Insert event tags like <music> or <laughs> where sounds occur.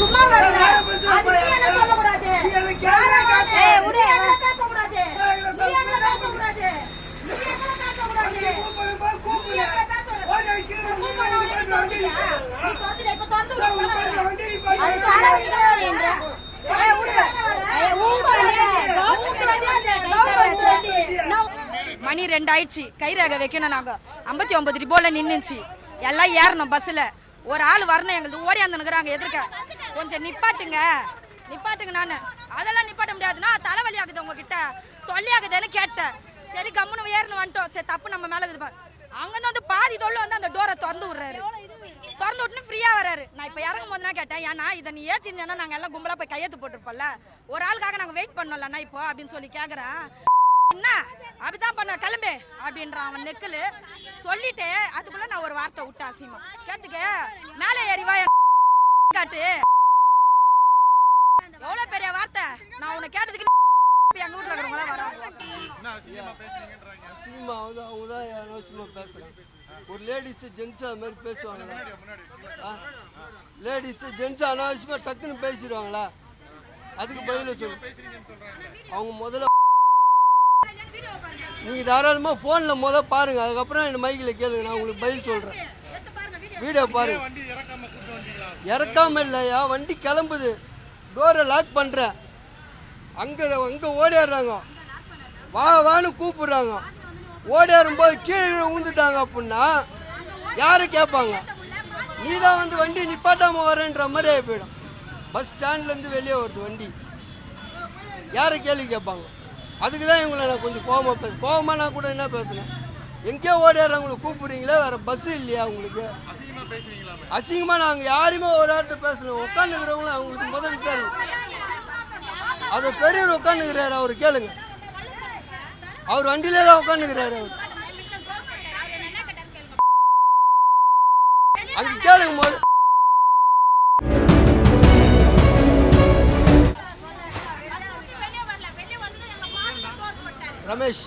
சும்மா மணி ரெண்டு ஆயிடுச்சு கைரேகை வைக்கணும் நாங்கள் ஐம்பத்தி ஒன்பது ரிபோவில் நின்றுச்சு எல்லாம் ஏறணும் பஸ்ஸில். ஒரு ஆள் வரணும் எங்களுக்கு ஓடியாந்துனுக்குறாங்க எதிர்க்க. கொஞ்சம் நிப்பாட்டுங்க. நிப்பாட்டுங்க நான். அதெல்லாம் நிப்பாட்ட முடியாதுன்னா தலைவலி ஆகுது உங்ககிட்ட. தொல்லி ஆகுதுன்னு கேட்டேன். சரி கம்முன்னு ஏறணும் வந்துட்டோம். சரி தப்பு நம்ம மேலே இருக்குது அங்கேருந்து வந்து பாதி தொல்லை வந்து அந்த டோரை திறந்து விட்றாரு. திறந்து விட்டுன்னு ஃப்ரீயாக வராரு நான் இப்போ இறங்கும் போது தான் கேட்டேன். ஏன்னா இதை நீ ஏற்றிருந்தேன்னா நாங்கள் எல்லாம் கும்பலாக போய் கையெழுத்து போட்டிருப்போம்ல. ஒரு ஆளுக்காக நாங்கள் வெயிட் பண்ணோம்லண்ணா இப்போ அப்படின்னு சொல்லி கேட்குறேன் என்ன? அப்படிதான் பண்ண கிளம்பு அப்படின்றான் அவன் நெக்கில். சொல்லிட்டு அதுக்குள்ளே நான் ஒரு வார்த்தை விட்டேன் அசிமா கேட்டுக்க மேலே ஏறிவா <laughs> காட்டு. எவ்வளோ பெரிய வார்த்தை? நான் உன்னை கேட்டதுக்கு எங்க வீட்டில் இருக்கிறவங்களாம் வராங்க. அசிங்கமா வந்து அவங்க தான் அனாவசியமா பேசுறாங்க. ஒரு லேடிஸ் ஜென்ஸ் அது மாதிரி பேசுவாங்களா லேடிஸ் ஜென்ஸ் அனாவசியமா டக்குன்னு பேசிடுவாங்களா? அதுக்கு பதில சொல்லு. அவங்க முதல்ல நீங்க தாராளமா போன்ல முத பாருங்க. அதுக்கப்புறம் இந்த மைக்கில் கேளுங்க. நான் உங்களுக்கு பதில் சொல்றேன். வீடியோ. பாருங்க. இறக்காம இல்லையா? வண்டி கிளம்புது. டோரை லாக் பண்றேன் அங்க அங்க ஓடிடுறாங்க வா வான்னு கூப்பிடுறாங்க. ஓடியாரும்போது கீழே ஊந்துட்டாங்க அப்படின்னா யாரு கேட்பாங்க? நீ தான் வந்து வண்டி நிப்பாட்டாம வரேன்ற மாதிரி ஆகி போயிடும். பஸ் ஸ்டாண்ட்லேருந்து வெளியே வருது வண்டி. யாரை கேள்வி கேட்பாங்க? அதுக்கு தான் இவங்களை நான் கொஞ்சம் கோவமாக பேச கோவமாக நான் கூட என்ன பேசுனேன்? எங்கேயோ ஓடியாடுறவங்களை கூப்பிடுறீங்களே வேற பஸ் இல்லையா உங்களுக்கு? அசிங்கமாக நாங்கள் யாருமே ஒரு ஆட்டு பேசணும் உட்காந்துக்கிறவங்களும் அவங்களுக்கு முதல் அவர் அது பெரியவர் உட்காந்துக்கிறாரு அவர் கேளுங்க. அவர் வண்டியிலே தான் உட்காந்துக்கிறாரு அவர். அங்க கேளுங்க போது ரமேஷ்.